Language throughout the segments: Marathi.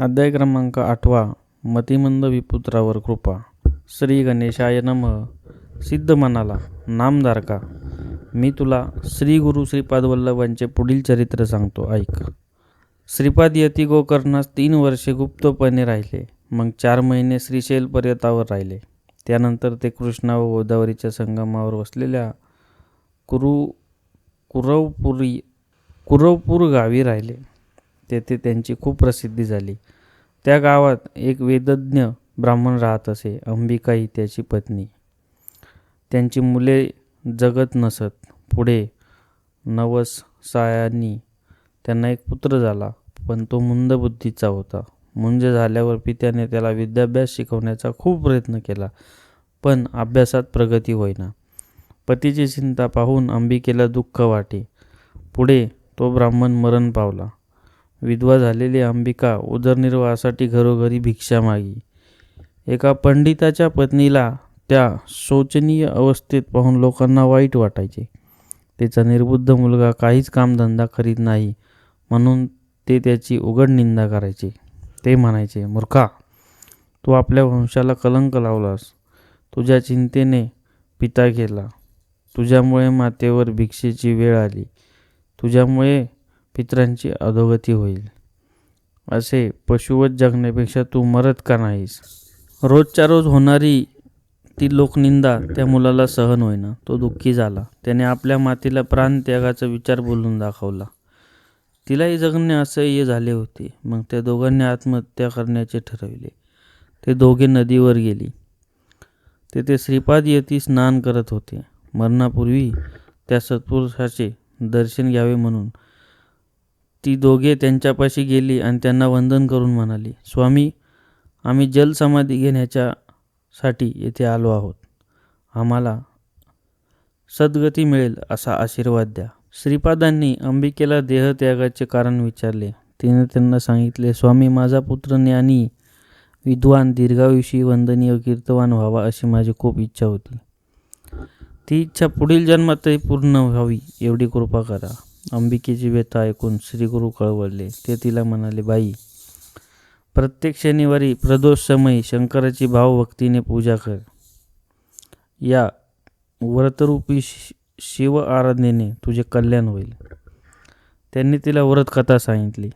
अध्याय क्रमांक आठवा मतिमंद विपुत्रावर कृपा. श्री गणेशाय नम. सिद्ध म्हणाला नामधारका मी तुला श्री गुरु श्रीपाद वल्लभांचे पुढील चरित्र सांगतो ऐक. श्रीपाद यती गोकर्णास तीन वर्षे गुप्तपणे राहिले मग चार महिने श्रीशैल पर्यतावर राहिले. त्यानंतर ते कृष्णा व गोदावरीच्या संगमावर वसलेल्या कुरु कुरवपुरी कुरवपूर गावी राहिले. तेथे त्यांची खूप प्रसिद्धी झाली. त्या गावात एक वेदज्ञ ब्राह्मण राहत असे अंबिका ही त्याची पत्नी. त्यांची मुले जगत नसत. पुढे नवस सायांनी त्यांना एक पुत्र झाला पण तो मुंद बुद्धीचा होता. मुंज झाल्यावर पित्याने त्याला विद्याभ्यास शिकवण्याचा खूप प्रयत्न केला पण अभ्यासात प्रगती होईना. पतीची चिंता पाहून अंबिकेला दुःख वाटे. पुढे तो ब्राह्मण मरण पावला. विधवा झालेली अंबिका उदरनिर्वाहासाठी घरोघरी भिक्षा मागी. एका पंडिताच्या पत्नीला त्या शोचनीय अवस्थेत पाहून लोकांना वाईट वाटायचे. तिचा निर्बुद्ध मुलगा काहीच कामधंदा करीत नाही म्हणून ते त्याची उघड निंदा करायचे. ते म्हणायचे मूर्खा तू आपल्या वंशाला कलंक लावलास. तुझ्या चिंतेने पिता गेला. तुझ्यामुळे मातेवर भिक्षेची वेळ आली. तुझ्यामुळे पित्रांची अधोगती होईल. असे पशुवत जगण्यापेक्षा तू मरत का नाहीस? रोजच्या रोज होणारी ती लोकनिंदा त्या मुलाला सहन होईना. तो दुःखी झाला. त्याने आपल्या मातीला प्राणत्यागाचा विचार बोलून दाखवला. तिलाही जगणे असह्य झाले होते. मग त्या दोघांनी आत्महत्या करण्याचे ठरविले. ते दोघे नदीवर गेली. तेथे श्रीपाद यती स्नान करत होते. मरणापूर्वी त्या सत्पुरुषाचे दर्शन घ्यावे म्हणून ती दोघे त्यांच्यापाशी गेली आणि त्यांना वंदन करून म्हणाली स्वामी आम्ही जलसमाधी घेण्याच्या साठी येथे आलो आहोत. आम्हाला सद्गती मिळेल असा आशीर्वाद द्या. श्रीपादांनी अंबिकेला देहत्यागाचे कारण विचारले. तिने त्यांना सांगितले स्वामी माझा पुत्र ज्ञानी विद्वान दीर्घायुषी वंदनीय कीर्तवान व्हावा अशी माझी खूप इच्छा होती. ती इच्छा पुढील जन्मातही पूर्ण व्हावी एवढी कृपा करा. अंबिकेची व्यथा ऐकून श्रीगुरु कळवळले ते तिला म्हणाले बाई प्रत्येक शनिवारी प्रदोष समयी शंकराची भावभक्तीने पूजा कर. या व्रतरूपी शि- शिव आराधनेने तुझे कल्याण होईल. त्यांनी तिला व्रतकथा सांगितली.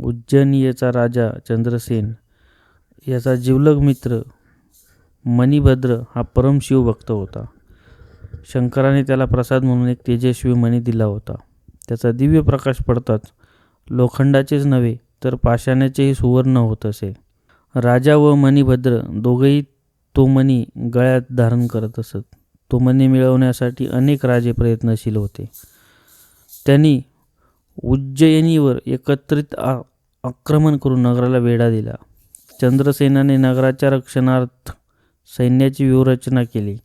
उज्जैनीयचा राजा चंद्रसेन याचा जिवलग मित्र मणिभद्र हा परम शिवभक्त होता. शंकराने त्याला प्रसाद म्हणून एक तेजस्वी मणी दिला होता. त्याचा दिव्य प्रकाश पडताच लोखंडाचेच नव्हे तर पाषाणाचेही सुवर्ण होत असे. राजा व मणिभद्र दोघेही तो मणी गळ्यात धारण करत असत. तो मणी मिळवण्यासाठी अनेक राजे प्रयत्नशील होते. त्यांनी उज्जयिनीवर एकत्रित आक्रमण करून नगराला वेढा दिला. चंद्रसेनाने नगराच्या रक्षणार्थ सैन्याची व्यूहरचना केली.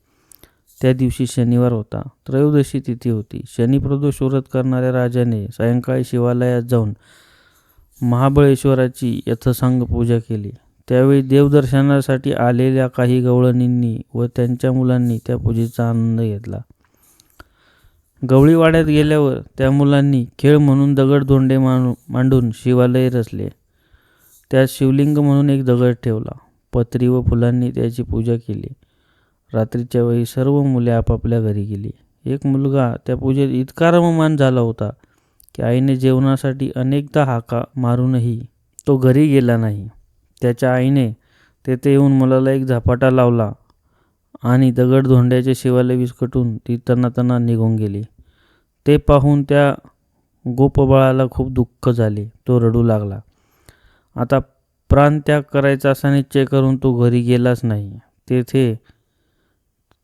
त्या दिवशी शनिवार होता. त्रयोदशी तिथी होती. शनिप्रदोष व्रत करणाऱ्या राजाने सायंकाळी शिवालयात जाऊन महाबळेश्वराची यथसांग पूजा केली. त्यावेळी देवदर्शनासाठी आलेल्या काही गवळणींनी व त्यांच्या मुलांनी त्या पूजेचा आनंद घेतला. गवळीवाड्यात गेल्यावर त्या मुलांनी खेळ म्हणून दगडधोंडे मांडू मांडून शिवालय रचले. त्यात शिवलिंग म्हणून एक दगड ठेवला. पत्री व फुलांनी त्याची पूजा केली. रात्रीच्या वेळी सर्व मुले आपापल्या घरी गेली. एक मुलगा त्या पूजेत इतका रममान झाला होता की आईने जेवणासाठी अनेकदा हाका मारूनही तो घरी गेला नाही. त्याच्या आईने तेथे येऊन मुलाला एक झपाटा लावला आणि दगड धोंड्याचे शिवालय विस्कटून ती तणातना निघून गेली. ते पाहून त्या गोपबाळाला खूप दुःख झाले. तो रडू लागला. आता प्राणत्याग करायचा असा निश्चय करून तो घरी गेलाच नाही. तेथे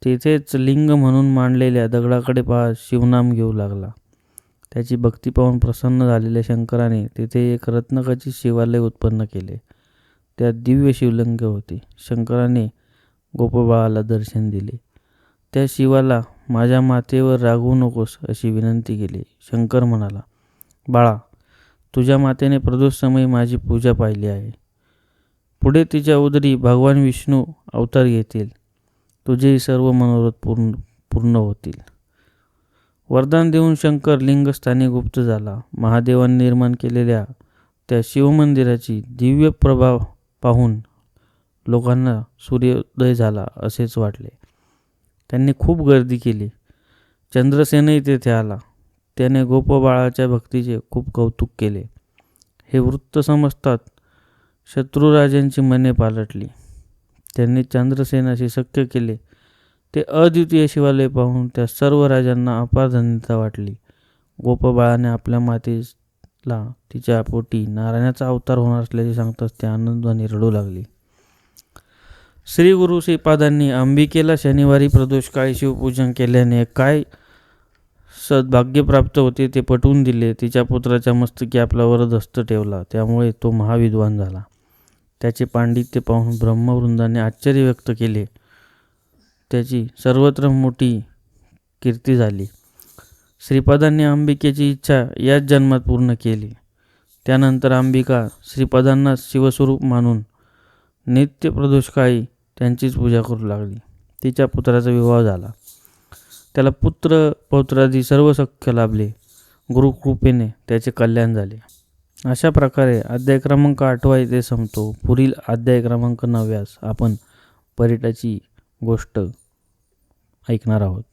तेथेच लिंग म्हणून मांडलेल्या दगडाकडे पाहत शिवनाम घेऊ लागला. त्याची भक्ती पाहून प्रसन्न झालेल्या शंकराने तेथे एक रत्नकाची शिवालय उत्पन्न केले. त्यात दिव्य शिवलिंग होते. शंकराने गोपबाळाला दर्शन दिले. त्या शिवाला माझ्या मातेवर रागवू नकोस अशी विनंती केली. शंकर म्हणाला बाळा तुझ्या मातेने प्रदोषसमयी माझी पूजा पाहिली आहे. पुढे तिच्या उदरी भगवान विष्णू अवतार घेतील. तुझेही सर्व मनोरथ पूर्ण पूर्ण होतील. वरदान देऊन शंकर लिंगस्थानी गुप्त झाला. महादेवाने निर्माण केलेल्या त्या शिवमंदिराची दिव्य प्रभाव पाहून लोकांना सूर्योदय झाला असेच वाटले. त्यांनी खूप गर्दी केली. चंद्रसेनही तेथे आला. त्याने गोपबाळाच्या भक्तीचे खूप कौतुक केले. हे वृत्त समजतात शत्रुराजांची मने पालटली. त्यांनी चंद्रसेनाशी शक्य केले. ते अद्वितीय शिवालय पाहून त्या सर्व राजांना अपार धन्यता वाटली. गोपबाळाने आपल्या मातेला तिच्या पोटी नारायणाचा अवतार होणार असल्याचे सांगताच ते आनंदाने रडू लागली. श्री गुरु श्रीपादांनी अंबिकेला शनिवारी प्रदोषकाळी शिवपूजन केल्याने काय सद्भाग्य प्राप्त होते ते पटवून दिले. तिच्या पुत्राच्या मस्तकी आपला वरदस्त ठेवला. त्यामुळे तो महाविद्वान झाला. त्याचे पांडित्य पाहून ब्रह्मवृंदाने आश्चर्य व्यक्त केले. त्याची सर्वत्र मोठी कीर्ती झाली. श्रीपादांनी अंबिकेची इच्छा याच जन्मात पूर्ण केली. त्यानंतर अंबिका श्रीपादांना शिवस्वरूप मानून नित्य प्रदोषकाळी त्यांचीच पूजा करू लागली. तिच्या पुत्राचा विवाह झाला. त्याला पुत्र पौत्रादी सर्व सख्य लाभले. गुरुकृपेने त्याचे कल्याण झाले. अशा प्रकारे अध्याय क्रमांक आठवा इथे संपतो. पुढील अध्याय क्रमांक नव्यास आपण पर्यटाची गोष्ट ऐकणार आहोत.